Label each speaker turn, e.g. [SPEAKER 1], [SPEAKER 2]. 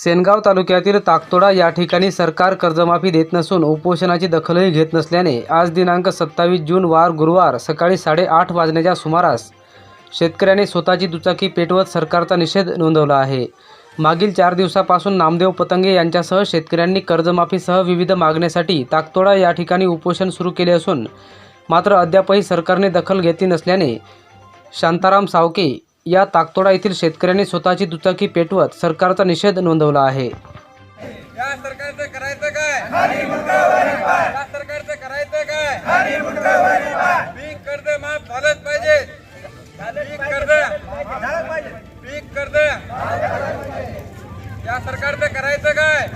[SPEAKER 1] सेनगाव तालुक्यातील ताकतोडा या ठिकाणी सरकार कर्जमाफी देत नसून उपोषणाची दखलही घेत नसल्याने आज दिनांक सत्तावीस जून वार गुरुवार सकाळी साडेआठ वाजण्याच्या सुमारास शेतकऱ्यांनी स्वतःची दुचाकी पेटवत सरकारचा निषेध नोंदवला आहे. मागील चार दिवसापासून नामदेव पतंगे यांच्यासह शेतकऱ्यांनी कर्जमाफीसह विविध मागण्यासाठी ताकतोडा या ठिकाणी उपोषण सुरू केले असून मात्र अद्यापही सरकारने दखल घेतली नसल्याने शांताराम सावके या ताकतोडा येथील शेतकऱ्यांनी स्वतःची दुचाकी पेटवत सरकारचा निषेध नोंदवला आहे.
[SPEAKER 2] या सरकारचं करायचं काय? या सरकारचं करायचं काय? पीक कर्ज माफ पाहिजे. पीक पीक या सरकारचं करायचं काय?